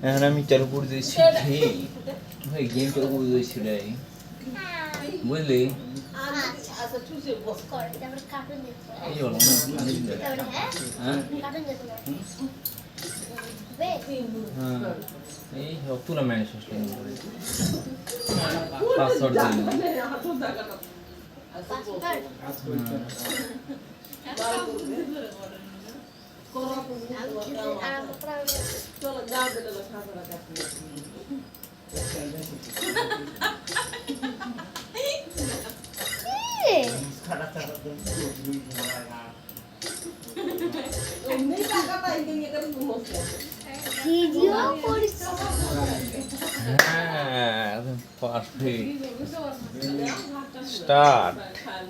এখন আমি চালু করে দিয়েছি ভাই গেম চালু করে দিয়েছি রে। বুঝলি? দেখতে এই পারি। তারপরে হ্যাঁ হ্যাঁ। কার্টুন দেখতে বে হ্যাঁ এই সব তুলা ম্যানেজ করতে পাসওয়ার্ড দিই হাতও দেখাটা পাসওয়ার্ড আমি খেতে আরম্ভ করা চলো যা দিলে সাথে রাখা এমনি টাকাটা এখানে করে ঘুমোচ্ছে ভিডিও করছি হ্যাঁ একদম পারফেক্ট স্টার্ট খান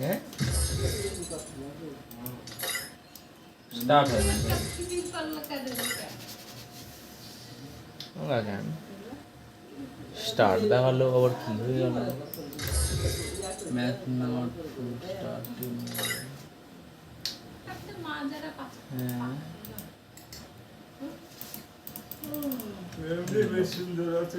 দাবরা আলু আছে হ্যাঁ স্টার্ট হয়ে গেছে কেন স্টার্ট দেখাল আবার কি হয়ে গেল ম্যাথ নট স্টার্ট হ্যাঁ এমনি বেশ সুন্দর আছে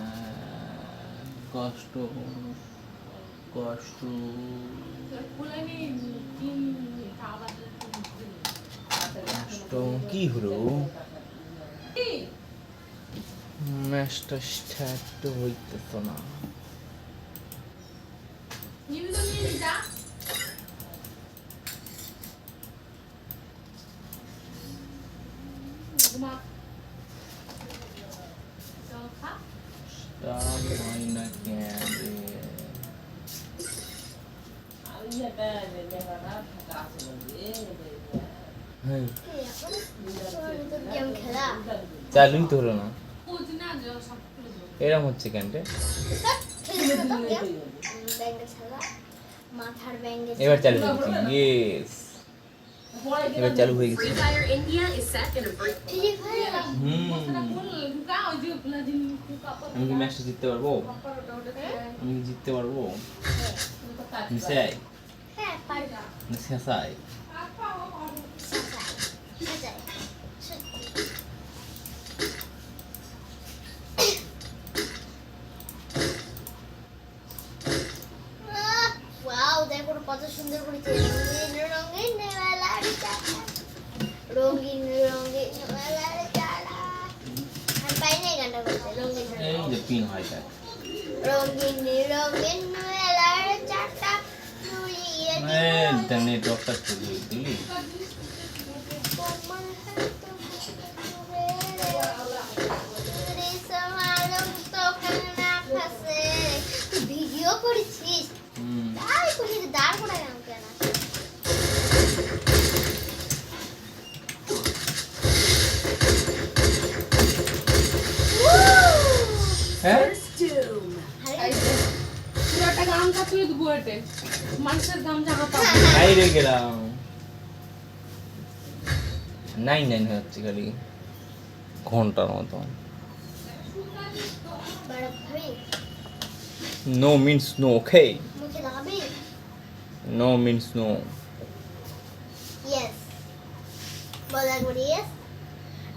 কষ্ট কষ্ট। কষ্ট কি হলো? ম্যাচটা স্টার্ট হইতেছ না। স্টার্ট চালুই তো হলো না। এরম হচ্ছে কেন রে? ব্যাঙ্গে খেলা মাথার ব্যাঙ্গে এবার চালু হয়েছে ইয়েস এবার চালু হয়ে গেছে। আমি কি ম্যাচটা জিততে পারব? আমি কি জিততে পারব? মিসাই হ্যাঁ পারবা শেষাই সেটাই ওয়াও দেখো কত সুন্দর করেছে রঙিন রঙিন মেলার রঙিন রঙিন মেলার চালা। আমি পাই নাই গানটা রঙিন রঙিন রঙিন মেলার চাটা নেটওয়ার্কটা দিলি। এটে মানুষের গামছা হাতা বাইরে গেলাম। নাইন নাইন হচ্ছে খালি। ঘণ্টার মতো। No means no okay no means no yes বল একবার ইয়েস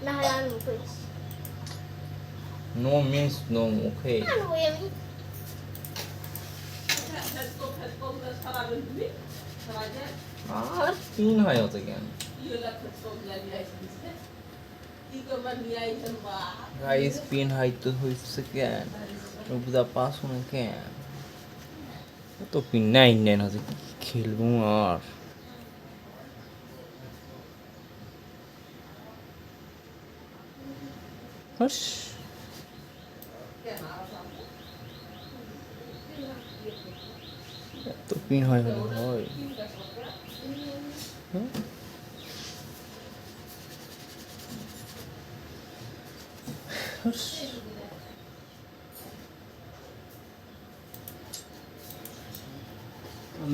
না হলে আমি নো মিন্স নো ওকে আর পিন হয় অত কেন গাইস পিন হয়তো হয়েছে কেন বুঝা পাস হনে কেন তো পিন নাইন নাইন হচ্ছে খেলব আর। হস। স্পিন হয় মনে হয়।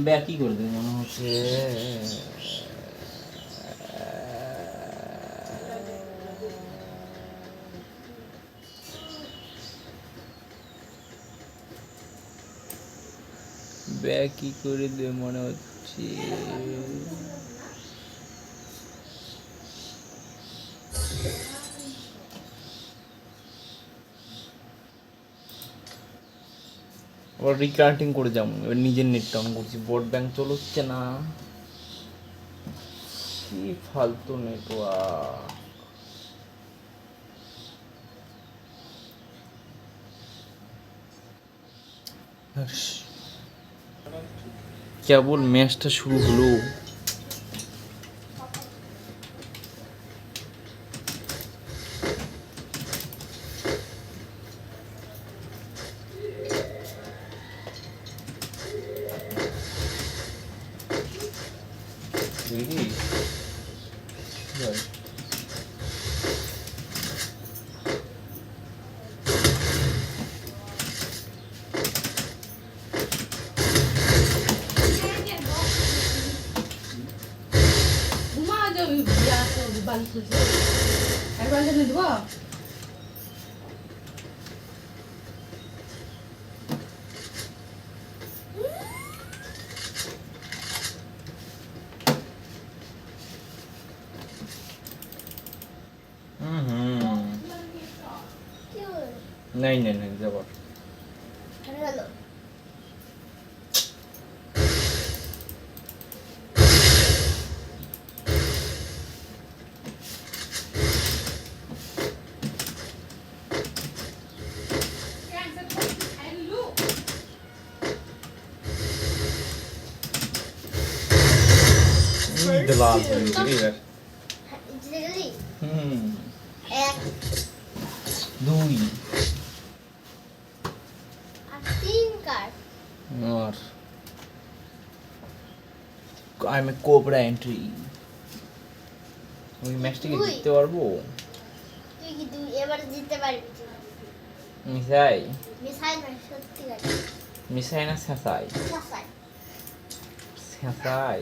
ব্যাকই করে দেবে? মনে হচ্ছে ব্যাক কি করে দেবে মনে হচ্ছে? আবার করে যাব, এবার নিজের নেটটা অন করছি। বোর্ড ব্যাংক চলছে না। কি ফালতু নেটওয়ার্ক কেবল ম্যাচটা শুরু হলো। পানি খুলছে এক পানিটা দিয়ে দেবো नहीं नहीं नहीं जबर এবার জিতে গেলি হুম এক দুই আর তিন কার আর I am a cobra entry ওই ম্যাচটাকে দুই। জিততে পারব? তুই কি তুই এবারে জিততে পারবি। মিসাই। মিসাইল মানে সত্যি মিসাই না সেসাই সাসাই সেসাই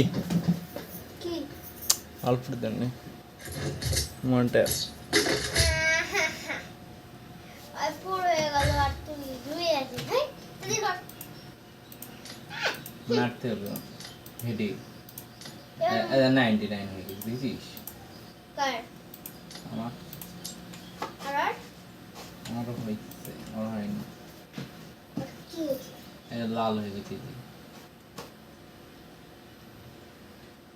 ఇది అల్పుడుదండి మంట নাড়তে হবে হেডে নাইনটি নাইন হয়ে গেছে দেখছিস আমার হয়নি লাল হয়ে গেছে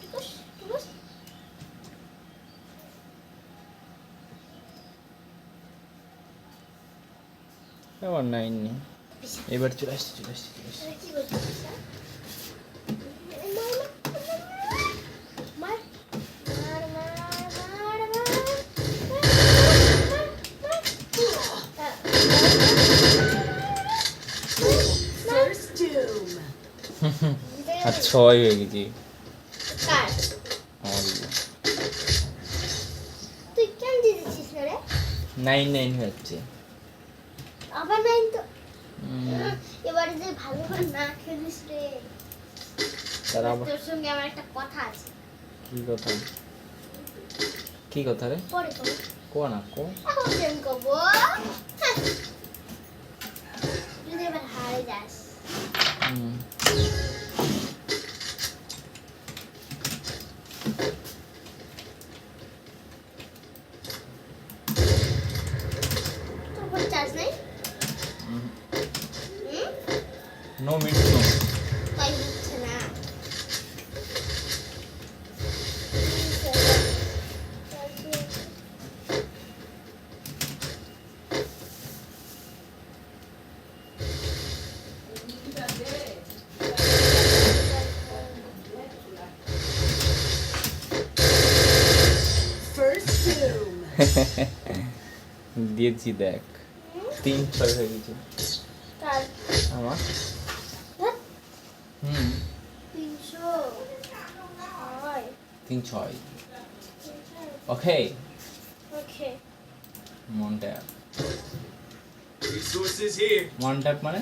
টুকুস টুকুস আবার নাইন নেই এবার চলে আসছি চলে আসছি চলে আসছে আর গেছি। ছয় হয়ে গেছি। কেন নাইন নাইন হচ্ছে। আবার নাই তো? এবারে যে ভালো করে না খেলিস রে। তার সঙ্গে আমার একটা কথা আছে। কি কথা? কি কথা রে? পরে কব। কো না কো। এখন করব হ্যাঁ। যদি এবার হারে যাস। হুম, তোর ফোন চার্জ নেই হুম। হুম নো মিট নো তাই হচ্ছে না First two. দিয়েছি দেখ। তিন ছয় হয়ে গেছে। আমার? হুম। তিন ছয়। Okay. Okay one tap. One tap মানে?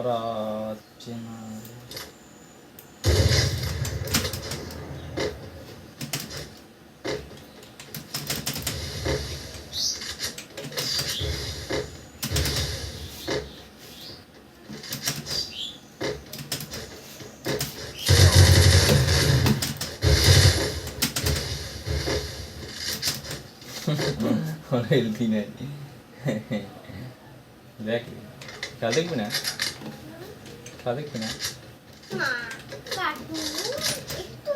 বাড়াচ্ছে না হেলদি নাই দেখ খেলা দেখবি না খেলা দেখবি না না কাটুন একটু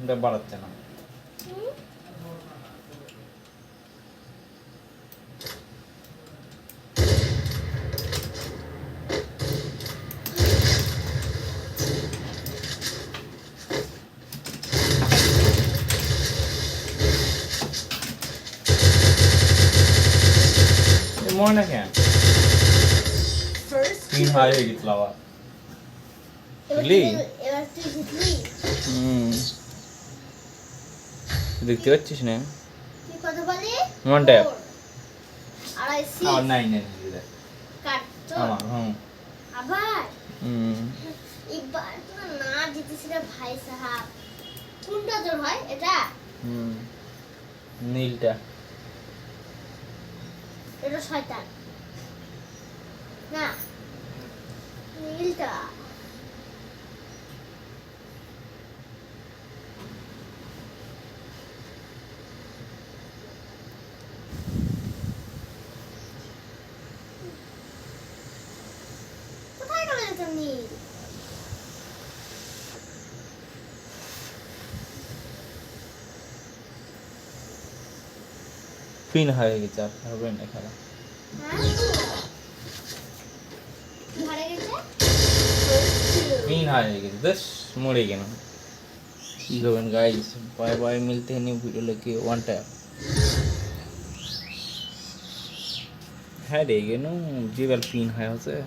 এটা বাড়াচ্ছে না হুম? মনে না কেন তিন হাই হয়ে গেছিল আবার বুঝলি? হুম দেখতে পাচ্ছিস না আড়াই six. আবার নাইন নাইন। আমার হুম আবার হুম এবার তো না জিতেছি রে ভাই সাহাব কোনটা তোর হয় এটা হুম নীলটা এটা শয়তান। না নীলটা কোথায় গেল এটা নীল ফিন হয়ে গেছে আর হবে না খেলা ফিন হয়ে গেছে দেশ মরে গেল কি করবেন গাইজ বাই বাই মিলতে নিউ ভিডিও লেগে ওয়ান টাইম হ্যাঁ রে গেল জিবার ফিন হয়ে হচ্ছে